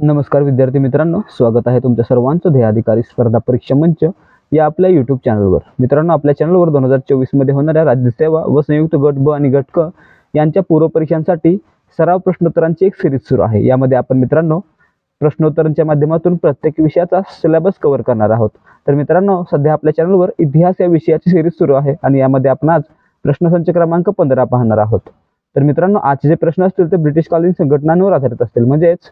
नमस्कार विद्यार्थी मित्रांनो स्वागत आहे तुमच्या सर्वांचं ध्येयाधिकारी स्पर्धा परीक्षा मंच या आपल्या युट्यूब चॅनलवर मित्रांनो आपल्या चॅनलवर दोन हजार चोवीसमध्ये होणाऱ्या राज्यसेवा व संयुक्त गट ब आणि गट क यांच्या पूर्वपरीक्षांसाठी सराव प्रश्नोत्तरांची एक सिरीज सुरू आहे. यामध्ये आपण मित्रांनो प्रश्नोत्तरांच्या माध्यमातून प्रत्येक विषयाचा सिलेबस कव्हर करणार आहोत. तर मित्रांनो सध्या आपल्या चॅनलवर इतिहास या विषयाची सिरीज सुरू आहे आणि यामध्ये आपण आज प्रश्नसंच क्रमांक पंधरा पाहणार आहोत. तर मित्रांनो आजचे जे प्रश्न असतील ते ब्रिटिशकालीन संघटनांवर आधारित असतील. म्हणजेच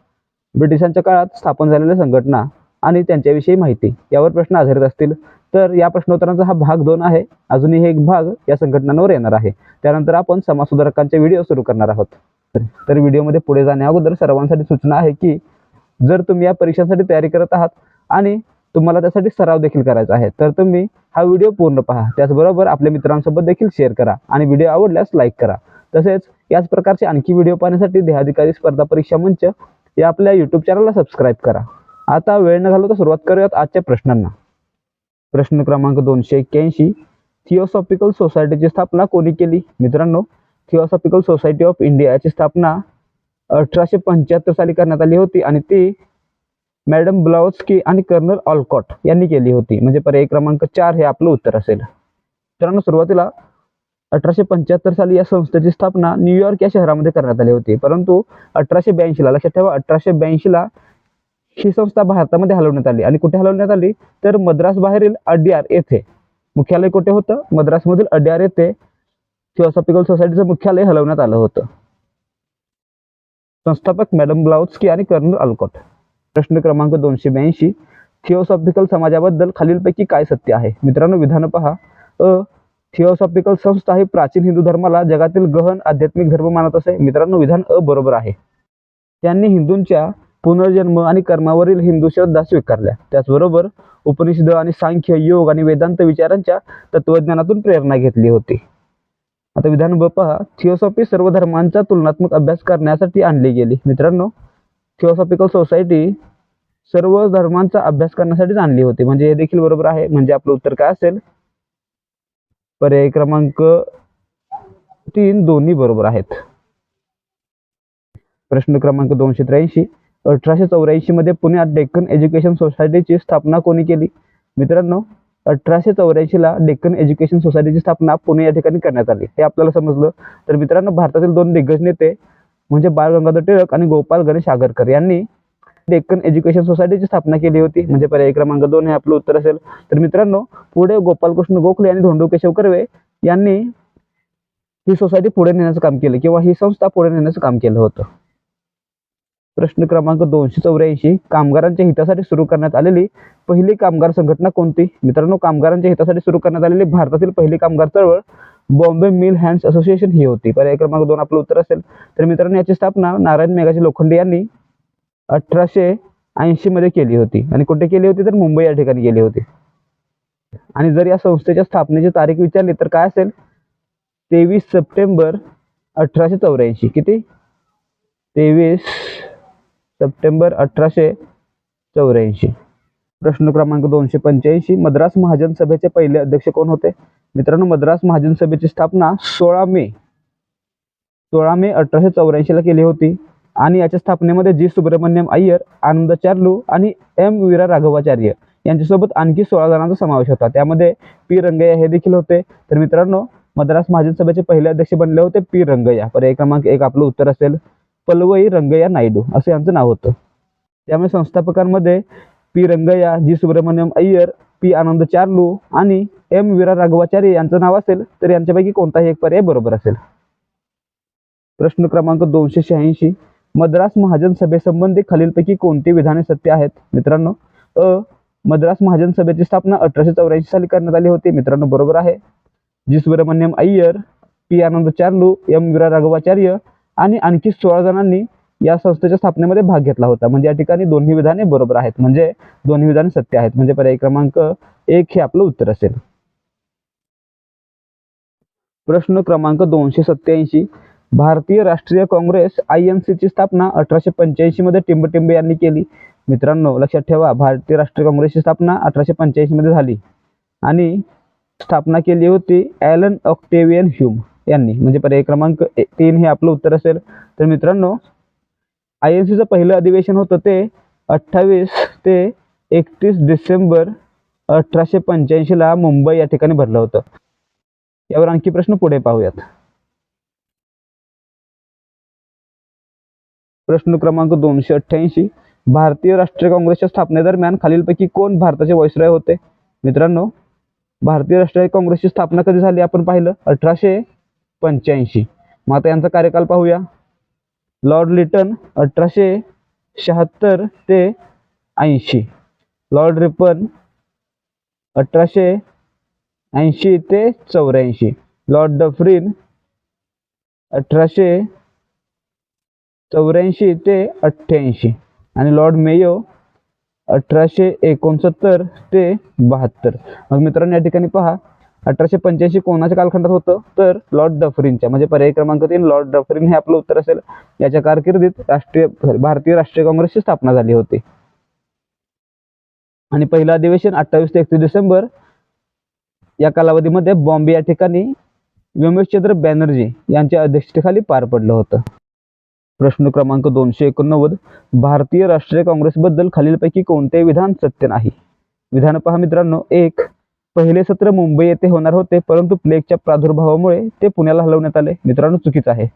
ब्रिटिशांच्या काळात स्थापन झालेल्या संघटना आणि त्यांच्याविषयी माहिती यावर प्रश्न आधारित असतील. तर या प्रश्नोत्तरांचा हा भाग दोन आहे. अजूनही हे एक भाग या संघटनांवर येणार आहे. त्यानंतर आपण समाजसुधारकांचे व्हिडिओ सुरू करणार आहोत. तर- तर व्हिडिओमध्ये पुढे जाण्या अगोदर सर्वांसाठी सूचना आहे की जर तुम्ही या परीक्षांसाठी तयारी करत आहात आणि तुम्हाला त्यासाठी सराव देखील करायचा आहे तर तुम्ही हा व्हिडिओ पूर्ण पहा. त्याचबरोबर आपल्या मित्रांसोबत देखील शेअर करा आणि व्हिडिओ आवडल्यास लाईक करा. तसेच याच प्रकारचे आणखी व्हिडिओ पाहण्यासाठी देहाधिकारी स्पर्धा परीक्षा मंच या आपल्या यूट्यूब चॅनलला सबस्क्राईब करा. आता वेळ न घालवता सुरुवात करूयात आजच्या प्रश्नांना. प्रश्न क्रमांक दोनशे एक्क्याऐंशी. थिओसॉफिकल सोसायटीची स्थापना कोणी केली? मित्रांनो थिओसॉफिकल सोसायटी ऑफ इंडिया याची स्थापना अठराशे पंच्याहत्तर साली करण्यात आली होती आणि ती मॅडम ब्लाउस्की आणि कर्नल ऑलकॉट यांनी केली होती. म्हणजे पर्याय क्रमांक चार हे आपलं उत्तर असेल. मित्रांनो सुरुवातीला अठराशे पंच्याहत्तर साली या संस्थेची स्थापना न्यूयॉर्क या शहरामध्ये करण्यात आली होती. परंतु अठराशे ब्याऐंशीला लक्षात ठेवा अठराशे ब्याऐंशीला ही संस्था भारतामध्ये हलवण्यात आली. आणि कुठे हलवण्यात आली? तर मद्रास बाहेरील अड्यार येथे. मुख्यालय कुठे होतं? मद्रासमधील अड्यार येथे थिओसॉफिकल सोसायटीचं मुख्यालय हलवण्यात आलं होतं. संस्थापक मॅडम ब्लाउजकी आणि कर्नल अल्कॉट. प्रश्न क्रमांक दोनशे ब्याऐंशी. थिओसॉफिकल समाजाबद्दल खालीलपैकी काय सत्य आहे? मित्रांनो विधान पहा. अ थिओसॉफिकल संस्था ही प्राचीन हिंदू धर्माला जगातील गहन आध्यात्मिक धर्म मानत असे. मित्रांनो विधान अ बरोबर आहे. त्यांनी हिंदूंच्या पुनर्जन्म आणि कर्मावरील हिंदू श्रद्धा स्वीकारल्या. त्याचबरोबर उपनिषद आणि सांख्य योग आणि वेदांत विचारांच्या तत्वज्ञानातून प्रेरणा घेतली होती. आता विधान ब पहा. थिओसॉफी सर्व धर्मांचा तुलनात्मक अभ्यास करण्यासाठी आणली गेली. मित्रांनो थिओसॉफिकल सोसायटी सर्व धर्मांचा अभ्यास करण्यासाठीच आणली होती. म्हणजे हे देखील बरोबर आहे. म्हणजे आपलं उत्तर काय असेल? पर्याय क्रमांक तीन दोन्ही बरोबर आहेत. प्रश्न क्रमांक दोनशे त्र्याऐंशी. अठराशे चौऱ्याऐंशी मध्ये पुण्यात डेक्कन एज्युकेशन सोसायटीची स्थापना कोणी केली? मित्रांनो अठराशे चौऱ्याऐंशीला डेक्कन एज्युकेशन सोसायटीची स्थापना पुणे या ठिकाणी करण्यात आली. हे आपल्याला समजलं. तर मित्रांनो भारतातील दोन दिग्गज नेते म्हणजे बाळ गंगाधर टिळक आणि गोपाल गणेश आगरकर यांनी डेक्कन एज्युकेशन सोसायटीची स्थापना केली होती. म्हणजे पर्याय क्रमांक दोन हे आपलं उत्तर असेल. तर मित्रांनो पुढे गोपालकृष्ण गोखले आणि धोंडो केशव कर्वे यांनी ही सोसायटी पुढे नेण्याचं काम केलं किंवा ही संस्था पुढे नेण्याचं काम केलं होतं. प्रश्न क्रमांक दोनशे चौऱ्याऐंशी कामगारांच्या हितासाठी सुरू करण्यात आलेली पहिली कामगार संघटना कोणती? मित्रांनो कामगारांच्या हितासाठी सुरू करण्यात आलेली भारतातील पहिली कामगार चळवळ बॉम्बे मिल हँड्स असोसिएशन ही होती. पर्याय क्रमांक दोन आपलं उत्तर असेल. तर मित्रांनो याची स्थापना नारायण मेघाजी लोखंडे यांनी अठराशे ऐंशी मध्ये केली होती. आणि कुठे केली होती? तर मुंबई या ठिकाणी केली होती. आणि जर या संस्थेच्या स्थापनेची तारीख विचारली तर काय असेल? तेवीस सप्टेंबर अठराशे चौऱ्याऐंशी. किती? तेवीस सप्टेंबर अठराशे चौऱ्याऐंशी. प्रश्न क्रमांक दोनशे पंच्याऐंशी. मद्रास महाजन सभेचे पहिले अध्यक्ष कोण होते? मित्रांनो मद्रास महाजन सभेची स्थापना सोळा मे. सोळा मे अठराशे चौऱ्याऐंशीला केली होती. आणि याच्या स्थापनेमध्ये जी सुब्रमण्यम अय्यर आनंद चार्लू आणि एम वीरा राघवाचार्य यांच्यासोबत आणखी सोळा जणांचा समावेश होता. त्यामध्ये पी रंगय्या हे देखील होते. तर मित्रांनो मद्रास महाजन सभेचे पहिले अध्यक्ष बनले होते पी रंगय्या. पर्याय क्रमांक एक आपलं उत्तर असेल पलवई रंगय्या नायडू. असं यांचं नाव होतं. त्यामुळे संस्थापकांमध्ये P Rangaiah G Subramania Iyer P Ananda Charlu आणि एम वीरा राघवाचार्य यांचं नाव असेल तर यांच्यापैकी कोणताही एक पर्याय बरोबर असेल. प्रश्न क्रमांक दोनशे शहाऐंशी. मद्रास महाजन सभेसंबंधी खालीलपैकी कोणती विधाने सत्य आहेत? मित्रांनो अ मद्रास महाजन सभेची स्थापना अठराशे चौऱ्याऐंशी साली करण्यात आली होती. मित्रांनो बरोबर आहे. G Subramania Iyer P Ananda Charlu M Veera Raghavacharya आणि आणखी सोळा जणांनी या संस्थेच्या स्थापनेमध्ये भाग घेतला होता. म्हणजे या ठिकाणी दोन्ही विधाने बरोबर आहेत. म्हणजे दोन्ही विधाने सत्य आहेत. म्हणजे पर्याय क्रमांक एक हे आपलं उत्तर असेल. प्रश्न क्रमांक दोनशे सत्याऐंशी भारतीय राष्ट्रीय काँग्रेस आय एम ची स्थापना अठराशे पंच्याऐंशी मध्ये टिंबटिंबे यांनी केली. मित्रांनो लक्षात ठेवा भारतीय राष्ट्रीय काँग्रेसची स्थापना अठराशे पंच्याऐंशीमध्ये झाली. आणि स्थापना केली होती ॲलन ऑक्टेवियन ह्यूम यांनी. म्हणजे पर्याय क्रमांक तीन हे आपलं उत्तर असेल. तर मित्रांनो आय एम सीचं पहिलं अधिवेशन होतं ते अठ्ठावीस ते एकतीस डिसेंबर अठराशे पंच्याऐंशीला मुंबई या ठिकाणी भरलं होतं. यावर आणखी प्रश्न पुढे पाहूयात. प्रश्न क्रमांक दोनशे अठ्ठ्याऐंशी. भारतीय राष्ट्रीय काँग्रेसच्या स्थापनेदरम्यान खालीलपैकी कोण भारताचे व्हाईसरॉय होते? मित्रांनो भारतीय राष्ट्रीय काँग्रेसची स्थापना कधी झाली आपण पाहिलं? अठराशे पंच्याऐंशी. मग आता यांचा कार्यकाल पाहूया. लॉर्ड लिटन अठराशे शहात्तर ते ऐंशी. लॉर्ड रिपन अठराशे ऐंशी ते चौऱ्याऐंशी. लॉर्ड डफरीन अठराशे चौऱ्याऐंशी ते अठ्ठ्याऐंशी. आणि लॉर्ड मेयो अठराशे एकोणसत्तर ते बहात्तर. मग मित्रांनो या ठिकाणी पहा अठराशे पंच्याऐंशी कोणाच्या कालखंडात होतं? तर लॉर्ड डफरीनच्या. म्हणजे पर्याय क्रमांक तीन लॉर्ड डफरीन हे आपलं उत्तर असेल. याच्या कारकिर्दीत राष्ट्रीय भारतीय राष्ट्रीय काँग्रेसची स्थापना झाली होती. आणि पहिलं अधिवेशन अठ्ठावीस ते एकतीस डिसेंबर या कालावधीमध्ये बॉम्बे या ठिकाणी व्योमेशचंद्र बॅनर्जी यांच्या अध्यक्षतेखाली पार पडलं होतं. प्रश्न क्रमांक दोनशे एकोणनव्वद भारतीय राष्ट्रीय काँग्रेसबद्दल खालीलपैकी कोणते विधान सत्य नाही. विधान पहा मित्रांनो एक पहिले सत्र मुंबई येथे होणार होते परंतु प्लेगच्या प्रादुर्भावामुळे ते पुण्याला हलवण्यात आले. मित्रांनो चुकीचं आहे.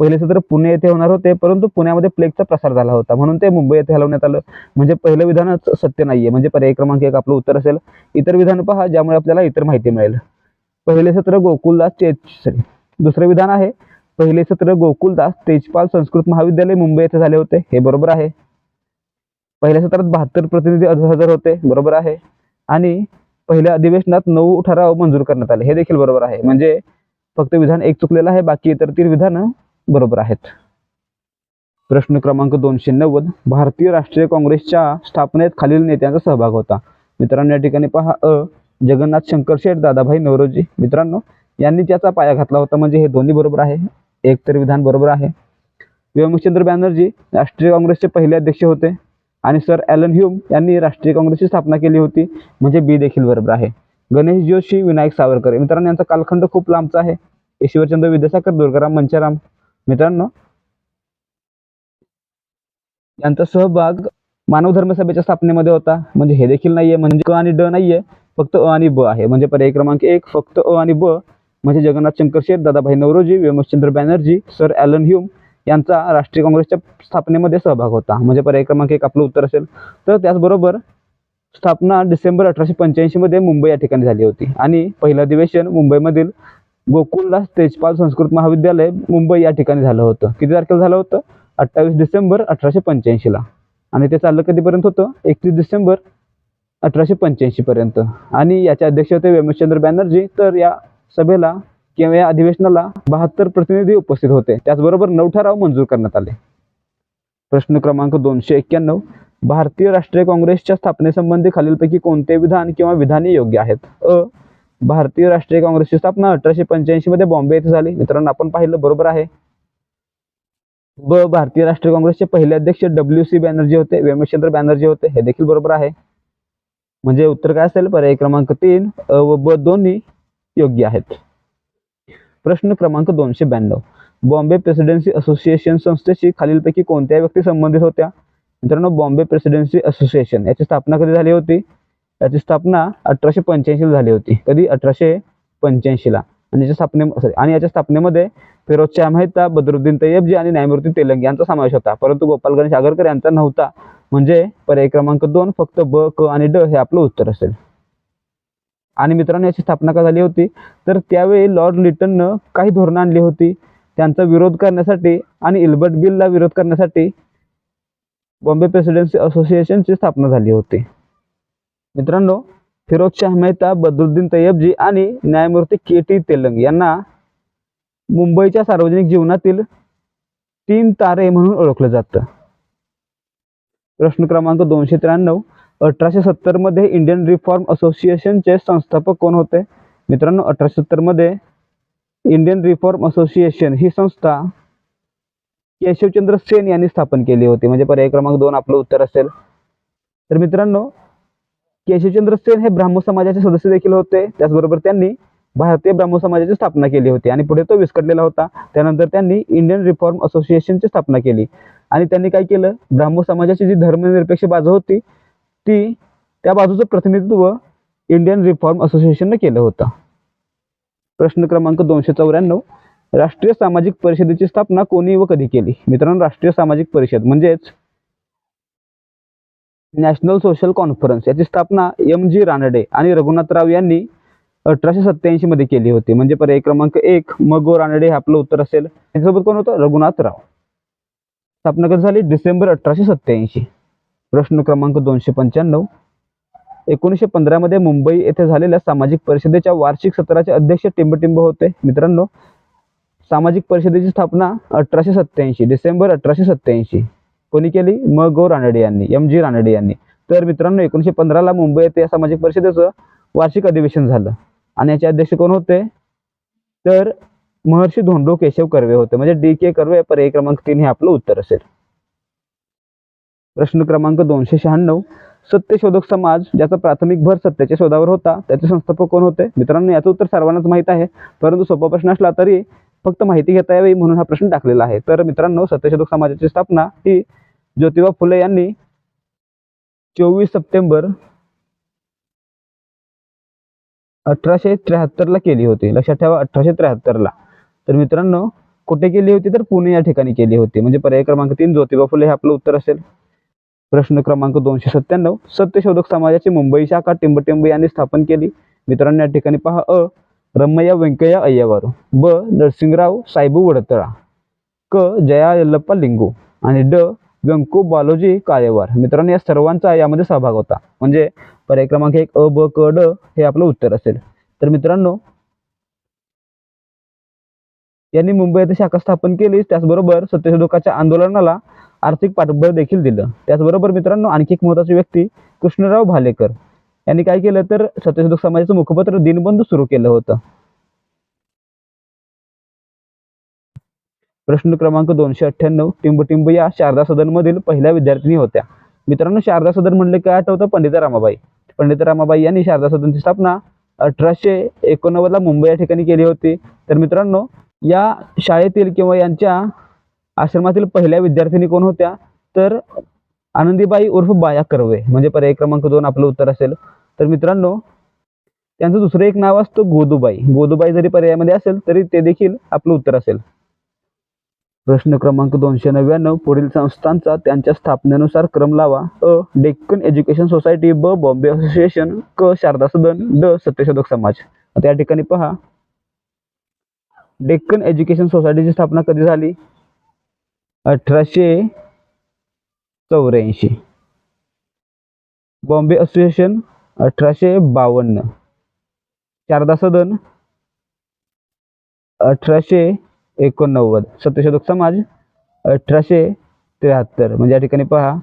पहिले सत्र पुणे येथे होणार होते परंतु पुण्यामध्ये प्लेगचा प्रसार झाला होता म्हणून ते मुंबई येथे हलवण्यात आलं. म्हणजे पहिलं विधानच सत्य नाहीये. म्हणजे पर्याय क्रमांक एक आपलं उत्तर असेल. इतर विधान पहा ज्यामुळे आपल्याला इतर माहिती मिळेल. पहिले सत्र गोकुलदास चे दुसरं विधान आहे पहिले सत्र गोकुलदास तेजपाल संस्कृत महाविद्यालय मुंबई येथे झाले होते. हे बरोबर आहे. पहिल्या सत्रात बहात्तर प्रतिनिधी हजर होते. बरोबर आहे. आणि पहिल्या अधिवेशनात नऊ ठराव मंजूर करण्यात आले. हे देखील बरोबर आहे. म्हणजे फक्त विधान एक चुकलेलं आहे बाकी इतर तीन विधानं बरोबर आहेत. प्रश्न क्रमांक दोनशे नव्वद. भारतीय राष्ट्रीय काँग्रेसच्या स्थापनेत खालील नेत्यांचा सहभाग होता. मित्रांनो या ठिकाणी पहा. अ. जगन्नाथ शंकर शेठ दादाभाई नवरोजी. मित्रांनो यांनी त्याचा पाया घातला होता. म्हणजे हे दोन्ही बरोबर आहे. एक तर विधान बरोबर आहे. व्योमचंद्र बॅनर्जी राष्ट्रीय काँग्रेसचे पहिले अध्यक्ष होते आणि सर ॲलन ह्यूम यांनी राष्ट्रीय काँग्रेसची स्थापना केली होती म्हणजे बी देखील बरोबर आहे. गणेश जोशी विनायक सावरकर. मित्रांनो यांचा कालखंड खूप लांबचा आहे. ईश्वरचंद्र विद्यासागर दुर्गाराम मंचाराम. मित्रांनो यांचा सहभाग मानव धर्मसभेच्या स्थापनेमध्ये होता. म्हणजे हे देखील नाहीये म्हणजे क आणि ड नाहीये फक्त अ आणि ब आहे. म्हणजे पर्याय क्रमांक एक फक्त अ आणि ब म्हणजे Jagannath Shankar Sheth Dadabhai Naoroji Vyomchandra Banerjee sir Allan Hume यांचा राष्ट्रीय काँग्रेसच्या स्थापनेमध्ये सहभाग होता. म्हणजे पर्याय क्रमांक एक आपलं उत्तर असेल. तर त्याचबरोबर स्थापना डिसेंबर अठराशे पंच्याऐंशी मध्ये मुंबई या ठिकाणी झाली होती. आणि पहिलं अधिवेशन मुंबईमधील गोकुलदास तेजपाल संस्कृत महाविद्यालय मुंबई या ठिकाणी झालं होतं. किती तारखेला झालं होतं? अठ्ठावीस डिसेंबर अठराशे पंच्याऐंशीला आणि ते चाललं कधीपर्यंत होतं? एकतीस डिसेंबर अठराशे पंच्याऐंशी पर्यंत. आणि याचे अध्यक्ष होते वेमेशचंद्र बॅनर्जी. तर या सभेला किंवा या अधिवेशनाला बहात्तर प्रतिनिधी उपस्थित होते. त्याचबरोबर नऊ ठराव मंजूर करण्यात आले. प्रश्न क्रमांक दोनशे एक्क्याण्णव. भारतीय राष्ट्रीय काँग्रेसच्या स्थापनेसंबंधी खालीलपैकी कोणते विधान किंवा विधाने योग्य आहेत? अ. भारतीय राष्ट्रीय काँग्रेसची स्थापना अठराशे पंच्याऐंशी मध्ये बॉम्बे येथे झाली. मित्रांनो आपण पाहिलं बरोबर आहे. ब. भारतीय राष्ट्रीय काँग्रेसचे पहिले अध्यक्ष डब्ल्यू सी बॅनर्जी होते. व्यमेशचंद्र बॅनर्जी होते. हे देखील बरोबर आहे. म्हणजे उत्तर काय असेल? पर्याय क्रमांक तीन. अ व ब. दोन्ही योग्य आहेत. प्रश्न क्रमांक दोनशे ब्याण्णव. बॉम्बे प्रेसिडेन्सी असोसिएशन संस्थेशी खालीलपैकी कोणत्या व्यक्ती संबंधित होत्या? मित्रांनो बॉम्बे प्रेसिडेन्सी असोसिएशन याची स्थापना कधी झाली होती? याची स्थापना अठराशे पंच्याऐंशी झाली होती. कधी? अठराशे पंच्याऐंशीला. आणि याच्या स्थापने सॉरी आणि याच्या स्थापनेमध्ये फिरोज शाह मेहता बदरुद्दीन तय्यबजी आणि न्यायमूर्ती तेलंग यांचा समावेश होता. परंतु गोपाल गणेश आगरकर यांचा नव्हता. म्हणजे पर्याय क्रमांक दोन फक्त ब क आणि ड हे आपलं उत्तर असेल. आणि मित्रांनो याची स्थापना का झाली होती? तर त्यावेळी लॉर्ड लिटननं काही धोरणं आणली होती. त्यांचा विरोध करण्यासाठी आणि इल्बर्ट बिलला विरोध करण्यासाठी बॉम्बे प्रेसिडेन्सी असोसिएशनची स्थापना झाली होती. मित्रांनो फिरोज शाह मेहता बदरुद्दीन तैयबजी आणि न्यायमूर्ती के टी तेलंग यांना मुंबईच्या सार्वजनिक जीवनातील तीन तारे म्हणून ओळखलं जातं. प्रश्न क्रमांक दोनशे त्र्याण्णव अठराशे सत्तरमध्ये इंडियन रिफॉर्म असोसिएशनचे संस्थापक कोण होते? मित्रांनो अठराशे सत्तरमध्ये इंडियन रिफॉर्म असोसिएशन ही संस्था केशवचंद्र सेन यांनी स्थापन केली होती. म्हणजे पर्याय क्रमांक दोन आपलं उत्तर असेल. तर मित्रांनो केशवचंद्र सेन हे ब्राह्मण समाजाचे सदस्य देखील होते. त्याचबरोबर त्यांनी भारतीय ब्राह्मण समाजाची स्थापना केली होती. आणि पुढे तो विस्कटलेला होता. त्यानंतर त्यांनी इंडियन रिफॉर्म असोसिएशनची स्थापना केली. आणि त्यांनी काय केलं? ब्राह्मण समाजाची जी धर्मनिरपेक्ष बाजू होती ती त्या बाजूचं प्रतिनिधित्व इंडियन रिफॉर्म असोसिएशननं केलं होतं. प्रश्न क्रमांक दोनशे चौऱ्याण्णव राष्ट्रीय सामाजिक परिषदेची स्थापना कोणी व कधी केली? मित्रांनो राष्ट्रीय सामाजिक परिषद म्हणजेच नॅशनल सोशल कॉन्फरन्स याची स्थापना एम जी रानडे आणि रघुनाथराव यांनी अठराशे सत्याऐंशी मध्ये केली होती. म्हणजे पर्याय क्रमांक एक मगो रानडे हे आपलं उत्तर असेल. त्यांच्यासोबत कोण होतं? रघुनाथराव स्थापना कधी झाली? डिसेंबर अठराशे सत्याऐंशी प्रश्न क्रमांक दोनशे पंच्याण्णव. एकोणीसशे पंधरामध्ये मुंबई येथे झालेल्या सामाजिक परिषदेच्या वार्षिक सत्राचे अध्यक्ष टिंबटिंब होते. मित्रांनो सामाजिक परिषदेची स्थापना अठराशे सत्याऐंशी डिसेंबर अठराशे सत्त्याऐंशी. कोणी केली? म. गो. रानडे यांनी एम. जी. रानडे यांनी. तर मित्रांनो एकोणीसशे पंधराला मुंबई येथे या सामाजिक परिषदेचं वार्षिक अधिवेशन झालं. आणि याचे अध्यक्ष कोण होते? तर महर्षी धोंडो केशव कर्वे होते. म्हणजे डी के कर्वे पर्याय क्रमांक तीन हे आपलं उत्तर असेल. प्रश्न क्रमांक दोनशे शहाण्णव. सत्यशोधक समाज ज्याचा प्राथमिक भर सत्याच्या शोधावर होता. त्याचे संस्थापक कोण होते? मित्रांनो याचं उत्तर सर्वांनाच माहीत आहे. परंतु सोपा प्रश्न असला तरी फक्त माहिती घेता यावी म्हणून हा प्रश्न टाकलेला आहे. तर मित्रांनो सत्यशोधक समाजाची स्थापना ही ज्योतिबा फुले यांनी चोवीस सप्टेंबर अठराशे त्र्याहत्तरला केली होती. लक्षात ठेवा अठराशे त्र्याहत्तरला तर मित्रांनो कुठे केली होती? तर पुणे या ठिकाणी केली होती. म्हणजे पर्याय क्रमांक तीन ज्योतिबा फुले हे आपलं उत्तर असेल. प्रश्न क्रमांक दोनशे सत्त्याण्णव सत्यशोधक समाजाची मुंबई शाखा टिंबटिंब यांनी स्थापन केली. मित्रांनो या ठिकाणी पहा अ रमैया व्यंकय्या अय्यावार ब नरसिंगराव साहेबू वडतळा क जया यल्लप्पा लिंगू आणि ड व्यंकू बालोजी काळेवार मित्रांनो या सर्वांचा यामध्ये सहभाग होता. म्हणजे पर्याय क्रमांक एक अ ब क ड हे आपलं उत्तर असेल. तर मित्रांनो यांनी मुंबई येथे शाखा स्थापन केली. त्याचबरोबर सत्यशोधकाच्या आंदोलनाला आर्थिक पाठबळ देखील दिलं. त्याचबरोबर मित्रांनो आणखी एक महत्वाची व्यक्ती कृष्णराव भालेकर. यांनी काय केलं तर सत्यशोधक समाजाचं मुखपत्र दिनबंधू सुरू केलं होतं. प्रश्न क्रमांक दोनशे अठ्ठ्याण्णव टिंबटिंब या शारदा सदन मधील पहिल्या विद्यार्थिनी होत्या. मित्रांनो शारदा सदन म्हणले काय आठवतं पंडिता रामाबाई. पंडिता रामाबाई यांनी शारदा सदनची स्थापना अठराशे एकोणनव्वदला मुंबई या ठिकाणी केली होती. तर मित्रांनो या शाळेतील किंवा यांच्या आश्रमातील पहिल्या विद्यार्थिनी कोण होत्या? तर आनंदीबाई उर्फ बाया कर्वे. म्हणजे पर्याय क्रमांक दोन आपलं उत्तर असेल. तर मित्रांनो त्यांचं दुसरं एक नाव असतं गोदूबाई. गोदूबाई जरी पर्यायामध्ये असेल तरी ते देखील आपलं उत्तर असेल. प्रश्न क्रमांक दोनशे नव्याण्णव पुढील संस्थांचा त्यांच्या स्थापनेनुसार क्रम लावा. अ डेक्कन एज्युकेशन सोसायटी ब बॉम्बे असोसिएशन क शारदा सदन ड सत्यशोधक समाज. आता या ठिकाणी पहा. डेक्कन एज्युकेशन सोसायटीची स्थापना कधी झाली? अठराशे चौऱ्याऐंशी. बॉम्बे असोसिएशन अठराशे बावन्न. शारदा सदन अठराशे एकोणनव्वद. सत्यशोधक समाज अठराशे त्र्याहत्तर. म्हणजे या ठिकाणी पहा.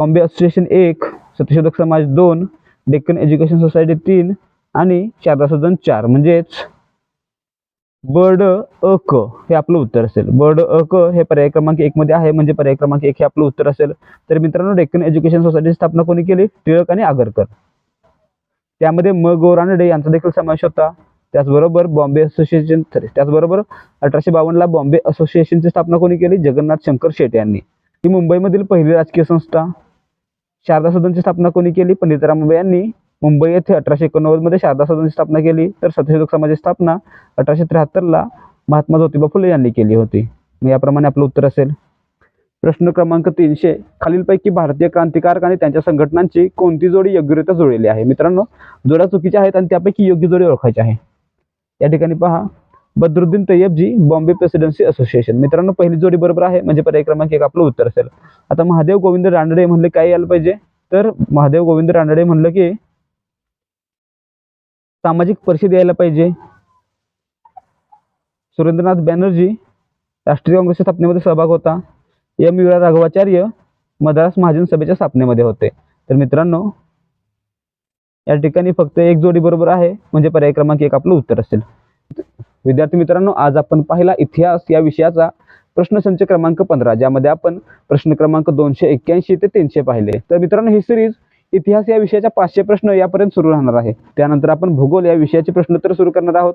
बॉम्बे असोसिएशन एक सत्यशोधक समाज दोन डेक्कन एज्युकेशन सोसायटी तीन आणि शारदा सदन चार. म्हणजेच बड अ क हे आपलं उत्तर असेल. बड अ क हे पर्याय क्रमांक एक मध्ये आहे म्हणजे पर्याय क्रमांक एक हे आपलं उत्तर असेल. तर मित्रांनो डेक्कन एज्युकेशन सोसायटीची स्थापना कोणी केली? टिळक आणि आगरकर. त्यामध्ये म गो रानडे यांचा देखील समावेश होता. त्याचबरोबर बॉम्बे असोसिएशन त्याचबरोबर अठराशे बावन्नला बॉम्बे असोसिएशनची स्थापना कोणी केली? जगन्नाथ शंकर शेट यांनी. ही मुंबईमधील पहिली राजकीय संस्था. शारदा सदनची स्थापना कोणी केली? पंडितराम रामबाई यांनी. मुंबई येथे अठराशे एकोणनव्वदमध्ये शारदा सदनची स्थापना केली. तर सत्यशोधक समाजाची स्थापना अठराशे त्र्याहत्तरला महात्मा ज्योतिबा फुले यांनी केली होती. मग याप्रमाणे आपलं उत्तर असेल. प्रश्न क्रमांक तीनशे. खालीलपैकी भारतीय क्रांतिकारक आणि त्यांच्या संघटनांची कोणती जोडी योग्यरित्या जुळलेली आहे? मित्रांनो जोड्या चुकीच्या आहेत आणि त्यापैकी योग्य जोडी ओळखायची आहे. या ठिकाणी पहा. Badruddin Tyabji Bombay presidency association. मित्रांनो पहिली जोडी बरोबर आहे. म्हणजे पर्याय क्रमांक एक आपलं उत्तर असेल. आता महादेव गोविंद रानडे म्हणले काय यायला पाहिजे? तर महादेव गोविंद रानडे म्हणलं की सामाजिक परिषद यायला पाहिजे. सुरेंद्रनाथ बॅनर्जी राष्ट्रीय काँग्रेसच्या स्थापनेमध्ये सहभाग होता. एम. विरा राघवाचार्य मद्रास महाजन सभेच्या स्थापनेमध्ये होते. तर मित्रांनो या ठिकाणी फक्त एक जोडी बरोबर आहे म्हणजे पर्याय क्रमांक एक आपलं उत्तर असेल. विद्यार्थी मित्रांनो आज आपण पाहिला इतिहास या विषयाचा प्रश्नसंच क्रमांक पंधरा ज्यामध्ये आपण प्रश्न क्रमांक दोनशे एक्क्याऐंशी ते तीनशे पाहिले. तर मित्रांनो ही सिरीज इतिहास या विषयाच्या पाचशे प्रश्न यापर्यंत सुरू राहणार आहे. त्यानंतर आपण भूगोल या विषयाचे प्रश्नोत्तर सुरू करणार आहोत.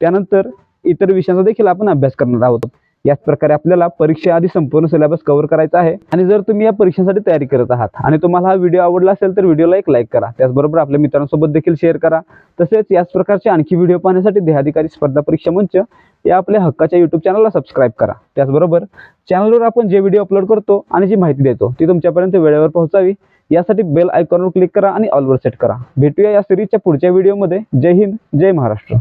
त्यानंतर इतर विषयांचा देखील आपण अभ्यास करणार आहोत. याच प्रकारे आपल्याला परीक्षा आधी संपूर्ण सिलेबस कव्हर करायचा आहे. आणि जर तुम्ही या परीक्षेसाठी तयारी करत आहात आणि तुम्हाला हा व्हिडिओ आवडला असेल तर व्हिडिओला एक लाईक करा. त्याचबरोबर आपल्या मित्रांसोबत देखील शेअर करा. तसेच याच प्रकारचे आणखी व्हिडिओ पाहण्यासाठी देहाधिकारी स्पर्धा परीक्षा मंच या आपल्या हक्काच्या युट्यूब चॅनलला सबस्क्राईब करा. त्याचबरोबर चॅनलवर आपण जे व्हिडिओ अपलोड करतो आणि जी माहिती देतो ती तुमच्यापर्यंत वेळेवर पोहोचावी. यासाठी बेल आयकॉनवर क्लिक करा आणि ऑलवर सेट करा. भेटूया या सिरीजच्या पुढच्या व्हिडिओमध्ये जय हिंद जय महाराष्ट्र.